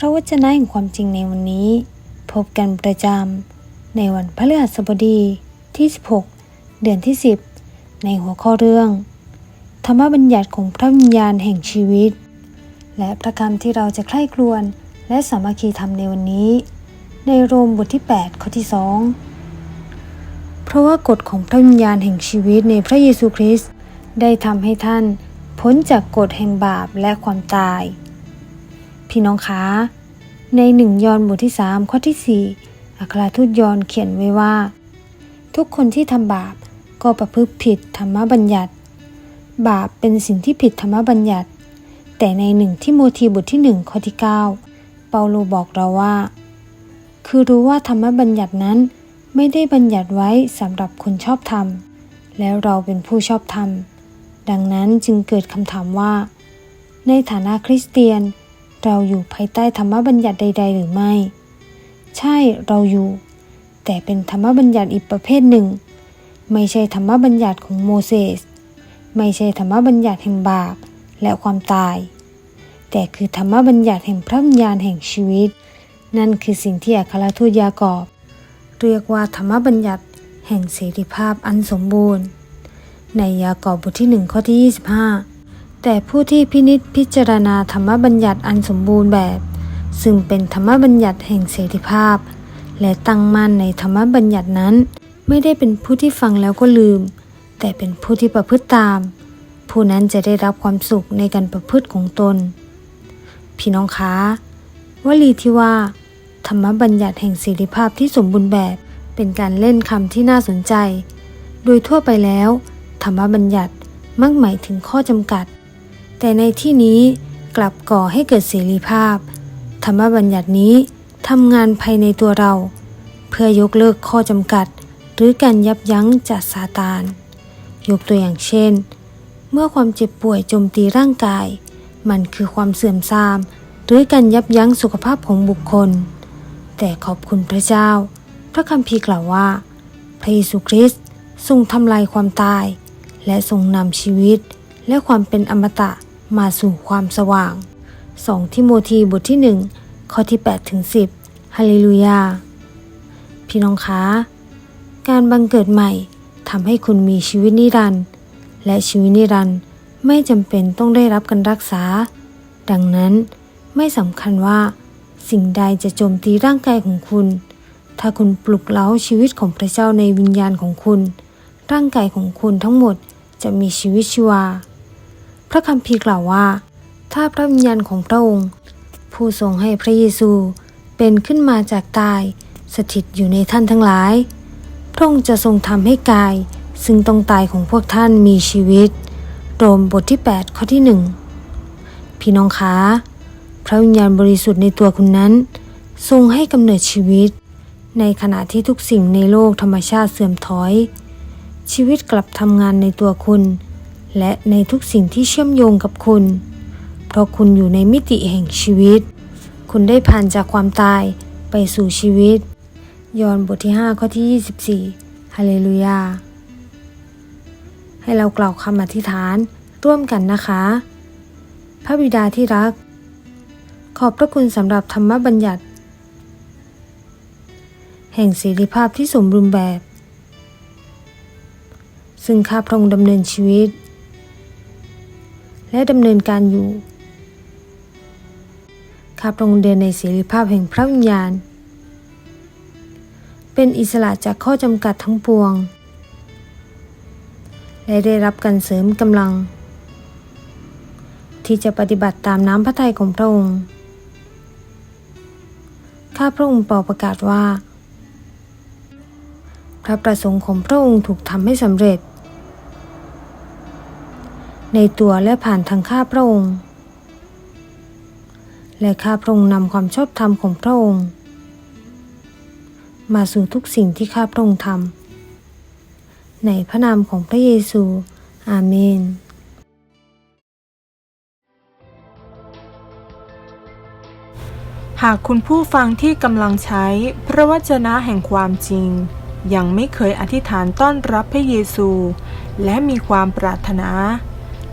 พระวจนะแห่งความจริงในวันนี้ พบกันประจำในวันพฤหัสบดีที่ 16 เดือนที่ 10 ในหัวข้อเรื่อง ธรรมบัญญัติของพระวิญญาณแห่งชีวิต และพระคำที่เราจะใคร่ครวญและสามัคคีธรรมในวันนี้ ในโรมบทที่ 8 ข้อที่ 2 เพราะว่ากฎของพระวิญญาณแห่งชีวิตในพระเยซูคริสต์ได้ทำให้ท่านพ้นจากกฎแห่งบาปและความตาย พี่น้องคะในหนึ่งยอนบทที่ 3 ข้อที่ 4 อัครทูตยอนเขียนไว้ว่า ทุกคนที่ทำบาปก็ประพฤติผิดธรรมบัญญัติ บาปเป็นสิ่งที่ผิดธรรมบัญญัติ แต่ในหนึ่งที่โมธีบทที่ 1 ข้อที่ 9 เปาโลบอกเราว่า คือรู้ว่าธรรมบัญญัตินั้นไม่ได้บัญญัติไว้สำหรับคนชอบธรรม แล้วเราเป็นผู้ชอบธรรม ดังนั้นจึงเกิดคำถามว่า ในฐานะคริสเตียน เราอยู่ภายใต้ธรรมบัญญัติใด ๆ หรือไม่ ใช่เราอยู่ แต่เป็นธรรมบัญญัติอีกประเภทหนึ่ง ไม่ใช่ธรรมบัญญัติของโมเสสไม่ใช่ธรรมบัญญัติแห่งบาปและความตาย แต่คือธรรมบัญญัติแห่งพระวิญญาณแห่งชีวิต นั่นคือสิ่งที่อัครทูตยากอบ เรียกว่าธรรมบัญญัติแห่งเสรีภาพอันสมบูรณ์ ในยากอบบทที่หนึ่งข้อที่ 25 แต่ผู้ที่พินิจพิจารณาธรรมบัญญัติอันสมบูรณ์แบบ ซึ่งเป็นธรรมบัญญัติแห่งเสรีภาพ และตั้งมั่นในธรรมบัญญัตินั้น ไม่ได้เป็นผู้ที่ฟังแล้วก็ลืม แต่เป็นผู้ที่ประพฤติตาม ผู้นั้นจะได้รับความสุขในการประพฤติของตน พี่น้องคะวลีที่ว่า ธรรมบัญญัติแห่งเสรีภาพที่สมบูรณ์แบบ เป็นการเล่นคำที่น่าสนใจ โดยทั่วไปแล้ว ธรรมบัญญัติมักหมายถึงข้อจำกัด แต่ในที่นี้กลับก่อให้เกิดเสรีภาพ ธรรมบัญญัตินี้ทำงานภายในตัวเรา เพื่อยกเลิกข้อจำกัด หรือการยับยั้งจากซาตาน ยกตัวอย่างเช่น เมื่อความเจ็บป่วยโจมตีร่างกาย มันคือความเสื่อมทราม หรือการยับยั้งสุขภาพของบุคคล แต่ขอบคุณพระเจ้า พระคัมภีร์กล่าวว่า พระเยซูคริสต์ทรงทำลายความตาย และทรงนำชีวิตและความเป็นอมตะ มาสู่ความสว่าง 2 ทิโมธีบทที่ 1 ข้อที่ 8 ถึง 10ฮาเลลูยา พี่น้องคะ การบังเกิดใหม่ทำให้คุณมีชีวิตนิรันดร์และชีวิตนิรันดร์ไม่จำเป็นต้องได้รับการรักษา ดังนั้นไม่สำคัญว่าสิ่งใดจะโจมตีร่างกายของคุณ ถ้าคุณปลุกเล้าชีวิตของพระเจ้าในวิญญาณของคุณ ร่างกายของคุณทั้งหมดจะมีชีวิตชีวา พระคัมภีร์กล่าวว่า ถ้าพระวิญญาณของพระองค์ ผู้ทรงให้พระเยซูเป็นขึ้นมาจากตายสถิตอยู่ในท่านทั้งหลาย พระองค์จะทรงทำให้กาย ซึ่งต้องตายของพวกท่านมีชีวิต โรมบทที่ 8 ข้อที่หนึ่งพี่น้องคะพระวิญญาณบริสุทธิ์ในตัวคุณนั้น ทรงให้กำเนิดชีวิต ในขณะที่ทุกสิ่งในโลกธรรมชาติเสื่อมถอย ชีวิตกลับทำงานในตัวคุณ และในทุกสิ่งที่เชื่อมโยงกับคุณ เพราะคุณอยู่ในมิติแห่งชีวิต คุณได้ผ่านจากความตายไปสู่ชีวิต ยอห์นบทที่ 5 ข้อที่ 24 ฮาเลลูยา ให้เรากล่าวคำอธิษฐานร่วมกันนะคะ พระบิดาที่รัก ขอบพระคุณสำหรับธรรมบัญญัติ แห่งเสรีภาพที่สมบูรณ์แบบ ซึ่งข้าพระองค์ดำเนินชีวิต และดำเนินการอยู่ข้าพระองค์เดินในเสรีภาพแห่งพระวิญญาณ เป็นอิสระจากข้อจำกัดทั้งปวง และได้รับการเสริมกำลัง ที่จะปฏิบัติตามน้ำพระทัยของพระองค์ ข้าพระองค์เป่าประกาศว่า พระประสงค์ของพระองค์ถูกทำให้สำเร็จ ในตัวและผ่านทางข้าพระองค์ และข้าพระองค์นำความชอบธรรมของพระองค์ มาสู่ทุกสิ่งที่ข้าพระองค์ทำในพระนามของพระเยซู อาเมนหากคุณผู้ฟังที่กำลังใช้พระวจนะแห่งความจริง ยังไม่เคยอธิษฐานต้อนรับพระเยซู และมีความปรารถนา